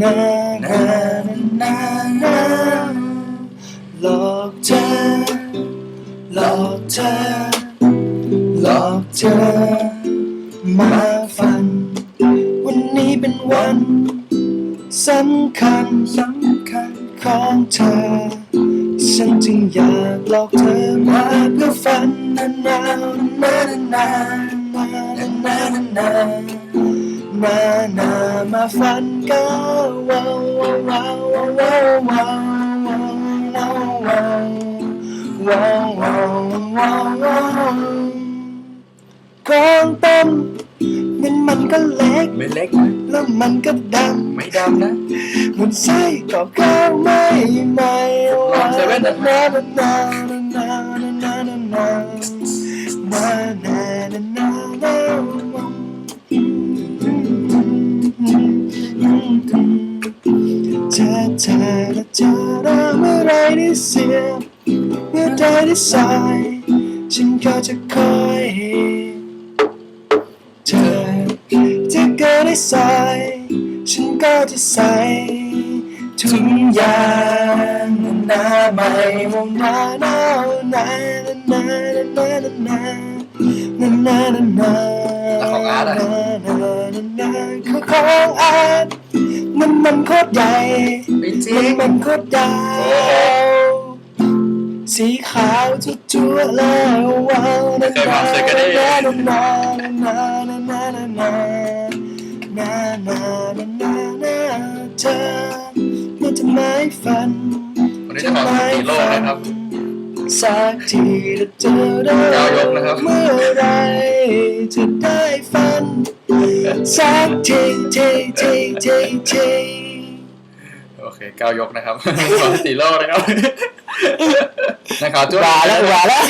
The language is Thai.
นานานานานานหลอกเธอหลอกเธอหลอกเธอมาฟังวันนี้เป็นวันสำคัญสำคัญของเธอ ฉันจึงอยากหลอกเธอมาเพื่อฝันนานานานานานานานานา นานๆนานๆนามาฝันกันว้าวว้าวว้าวว้าวว้าวว้าวว้าวว้าวว้าวว้าวของต้มนั้นมันก็เล็กไม่เล็กแล้วมันก็ดำไม่ดำนะำมันไส้ก็ข้าวไม่ไหม่ลองเซเว่นนะนานานาน เธอเธอและเธอเราเมื่อไรได้เสียเมื่อใดได้สายฉันก็จะคอยเธอจะเกิดได้สายฉันก็จะใส่ทุกอย่างหน้าใหม่วงหน้าหนาวนานานานานานานานานาแล้วของอาร์ตอะคือของอาร์ต มันมันโคตรใหญ่ ไม่จริมันงมันโคตรดาว สีขาวจุดจั่วแล้ววาวนาเคยมาเคยกันได้ นานานานานานานานานานานานาเธอมันจะไม่ฝัน วันนี้จะขอสีโลกนะครับ สักทีจะเจอได้ก้าวยกนะครับ เมื่อไรจะได้ฝันสักที ทีทีโอเคก้าวยกนะครับขอสีโลนะครับนะครับจุ๊บว่าแล้วว่าแล้ว